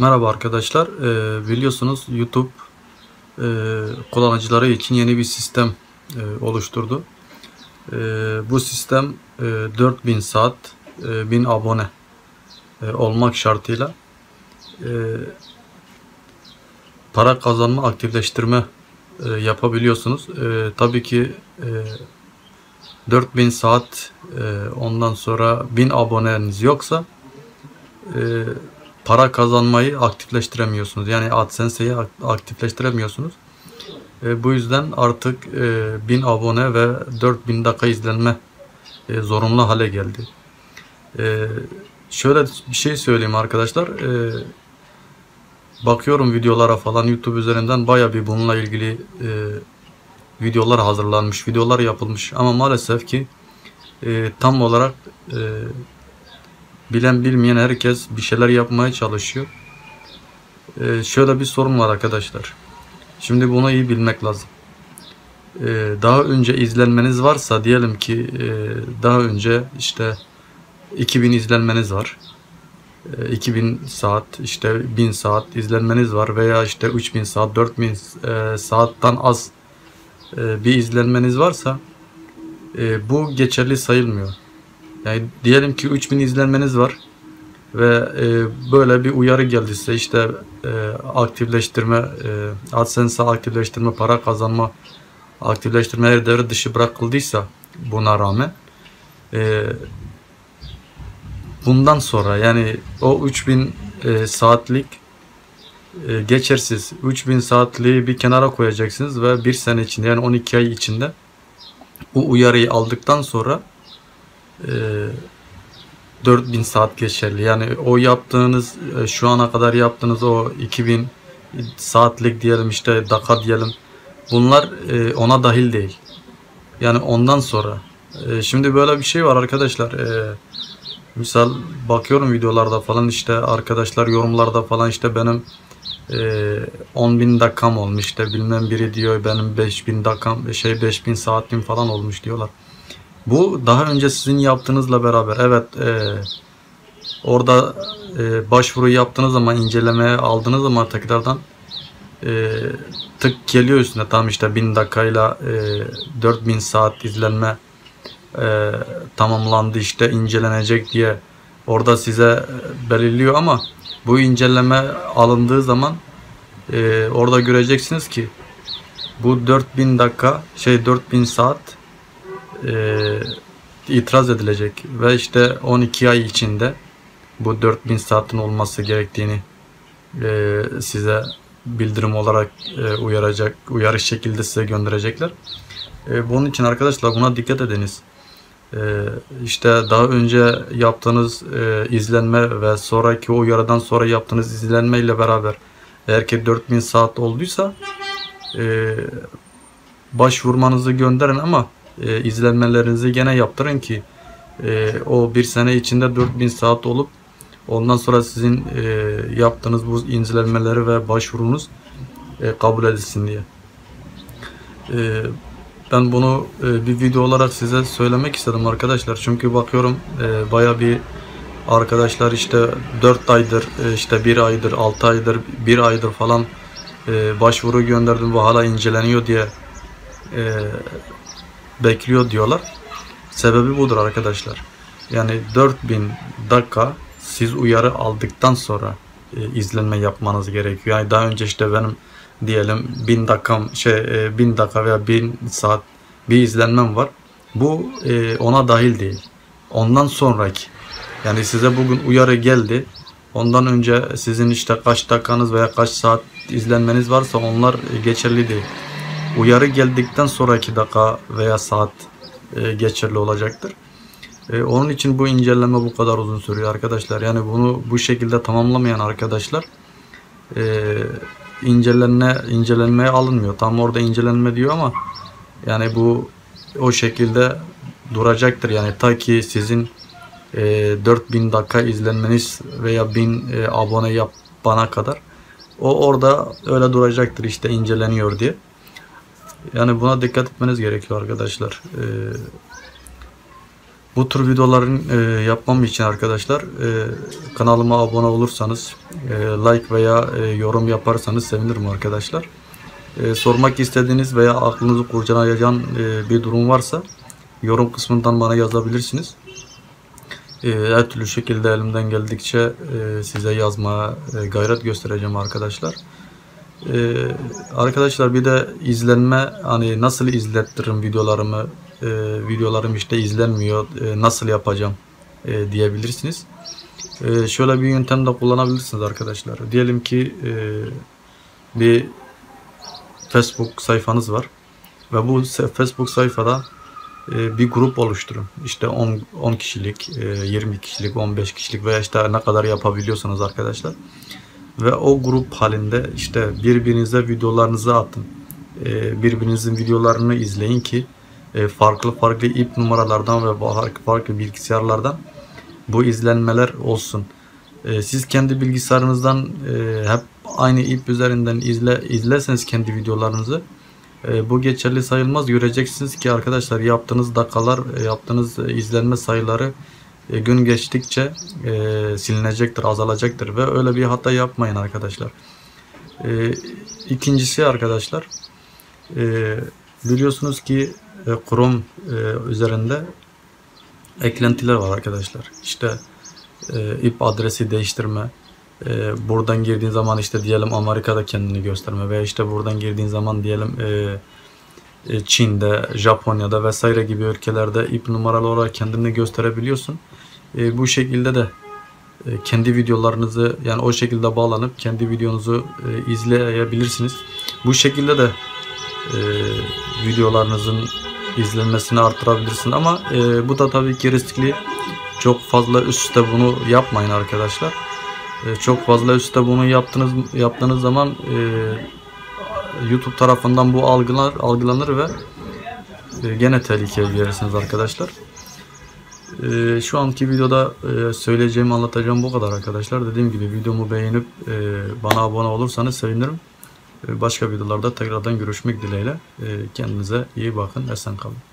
Merhaba arkadaşlar. Ee, biliyorsunuz YouTube e, kullanıcıları için yeni bir sistem e, oluşturdu. E, bu sistem e, 4000 saat, e, 1000 abone e, olmak şartıyla e, para kazanma, aktifleştirme e, yapabiliyorsunuz. E, tabii ki e, 4000 saat e, ondan sonra 1000 aboneniz yoksa e, para kazanmayı aktifleştiremiyorsunuz. Yani AdSense'yi aktifleştiremiyorsunuz. E, bu yüzden artık e, 1000 abone ve 4000 dakika izlenme e, zorunlu hale geldi. E, şöyle bir şey söyleyeyim arkadaşlar. E, bakıyorum videolara falan YouTube üzerinden baya bir bununla ilgili e, videolar hazırlanmış, videolar yapılmış. Ama maalesef ki e, tam olarak e, bilen bilmeyen herkes bir şeyler yapmaya çalışıyor. Ee, şöyle bir sorun var arkadaşlar. Şimdi bunu iyi bilmek lazım. Ee, daha önce izlenmeniz varsa diyelim ki e, daha önce işte 2000 izlenmeniz var. E, 2000 saat işte 1000 saat izlenmeniz var veya işte 3000 saat 4000 e, saatten az e, bir izlenmeniz varsa e, bu geçerli sayılmıyor. Yani diyelim ki 3000 izlenmeniz var ve e, böyle bir uyarı geldi size işte e, aktifleştirme e, AdSense aktifleştirme para kazanma aktifleştirmeleri devre dışı bırakıldıysa buna rağmen e, bundan sonra yani o 3000 e, saatlik e, geçersiz 3000 saatliği bir kenara koyacaksınız ve bir sene içinde yani 12 ay içinde bu uyarıyı aldıktan sonra 4000 saat geçerli. Yani o yaptığınız e, şu ana kadar yaptığınız o 2000 saatlik diyelim işte dakika diyelim bunlar e, ona dahil değil. Yani ondan sonra e, şimdi böyle bir şey var arkadaşlar. Misal bakıyorum videolarda falan işte arkadaşlar yorumlarda falan işte benim e, 10 bin dakikam olmuş işte bilmem biri diyor benim 5000 dakikam şey 5000 saatim falan olmuş diyorlar. Bu daha önce sizin yaptığınızla beraber evet e, orada e, başvuru yaptığınız zaman incelemeye aldığınız zaman tekrardan e, tık geliyor üstüne. Tam işte 1000 dakikayla e, 4000 saat izlenme e, tamamlandı işte incelenecek diye orada size belirliyor. Ama bu inceleme alındığı zaman e, orada göreceksiniz ki bu 4000 dakika şey 4000 saat e, itiraz edilecek ve işte 12 ay içinde bu 4000 saatin olması gerektiğini e, size bildirim olarak e, uyaracak, uyarı şekilde size gönderecekler. E, bunun için arkadaşlar buna dikkat ediniz. E, işte daha önce yaptığınız e, izlenme ve sonraki uyarıdan sonra yaptığınız izlenme ile beraber eğer ki 4000 saat olduysa e, başvurmanızı gönderin ama e, izlenmelerinizi gene yaptırın ki e, o bir sene içinde 4000 saat olup ondan sonra sizin e, yaptığınız bu izlenmeleri ve başvurunuz e, kabul edilsin diye. E, ben bunu e, bir video olarak size söylemek istedim arkadaşlar. Çünkü bakıyorum e, baya bir arkadaşlar işte 4 aydır, e, işte 1 aydır, 6 aydır, 1 aydır falan e, başvuru gönderdim bu hala inceleniyor diye e, bekliyor diyorlar. Sebebi budur arkadaşlar. Yani 4000 dakika siz uyarı aldıktan sonra e, izlenme yapmanız gerekiyor. Yani daha önce işte benim diyelim 1000 dakikam şey e, 1000 dakika veya 1000 saat bir izlenmem var. Bu e, ona dahil değil. Ondan sonraki yani size bugün uyarı geldi. Ondan önce sizin işte kaç dakikanız veya kaç saat izlenmeniz varsa onlar geçerli değil uyarı geldikten sonraki dakika veya saat e, geçerli olacaktır. E, onun için bu inceleme bu kadar uzun sürüyor arkadaşlar. Yani bunu bu şekilde tamamlamayan arkadaşlar e, incelenme incelenmeye alınmıyor. Tam orada incelenme diyor ama yani bu o şekilde duracaktır. Yani ta ki sizin e, 4000 dakika izlenmeniz veya 1000 e, abone yapana kadar o orada öyle duracaktır işte inceleniyor diye. Yani buna dikkat etmeniz gerekiyor arkadaşlar. Ee, Bu tür videoların e, yapmam için arkadaşlar e, kanalıma abone olursanız e, like veya e, yorum yaparsanız sevinirim arkadaşlar. E, sormak istediğiniz veya aklınızı kurcalayan e, bir durum varsa yorum kısmından bana yazabilirsiniz. E, her türlü şekilde elimden geldikçe e, size yazmaya e, gayret göstereceğim arkadaşlar. E, arkadaşlar bir de izlenme hani nasıl izlettiririm videolarımı e, videolarım işte izlenmiyor e, nasıl yapacağım e, diyebilirsiniz. E, şöyle bir yöntem de kullanabilirsiniz arkadaşlar. Diyelim ki e, bir Facebook sayfanız var ve bu Facebook sayfada e, bir grup oluşturun. İşte 10, 10 kişilik, e, 20 kişilik, 15 kişilik veya işte ne kadar yapabiliyorsanız arkadaşlar. Ve o grup halinde işte birbirinize videolarınızı atın. E, birbirinizin videolarını izleyin ki e, farklı farklı ip numaralardan ve farklı farklı bilgisayarlardan bu izlenmeler olsun. E, siz kendi bilgisayarınızdan e, hep aynı ip üzerinden izle izlerseniz kendi videolarınızı bu geçerli sayılmaz. Göreceksiniz ki arkadaşlar yaptığınız dakikalar, yaptığınız izlenme sayıları gün geçtikçe silinecektir, azalacaktır ve öyle bir hata yapmayın arkadaşlar. İkincisi arkadaşlar biliyorsunuz ki Chrome üzerinde eklentiler var arkadaşlar. İşte ip adresi değiştirme, buradan girdiğin zaman işte diyelim Amerika'da kendini gösterme veya işte buradan girdiğin zaman diyelim Çin'de, Japonya'da vesaire gibi ülkelerde ip numaralı olarak kendini gösterebiliyorsun. Bu şekilde de kendi videolarınızı yani o şekilde bağlanıp kendi videonuzu izleyebilirsiniz. Bu şekilde de videolarınızın izlenmesini arttırabilirsin ama bu da tabii ki riskli. Çok fazla üstte bunu yapmayın arkadaşlar. E, çok fazla üstte bunu yaptığınız yaptığınız zaman e, YouTube tarafından bu algılar algılanır ve e, gene tehlikeye girersiniz arkadaşlar. E, şu anki videoda e, söyleyeceğim anlatacağım bu kadar arkadaşlar. Dediğim gibi videomu beğenip e, bana abone olursanız sevinirim. E, başka videolarda tekrardan görüşmek dileğiyle. E, kendinize iyi bakın. Esen kalın.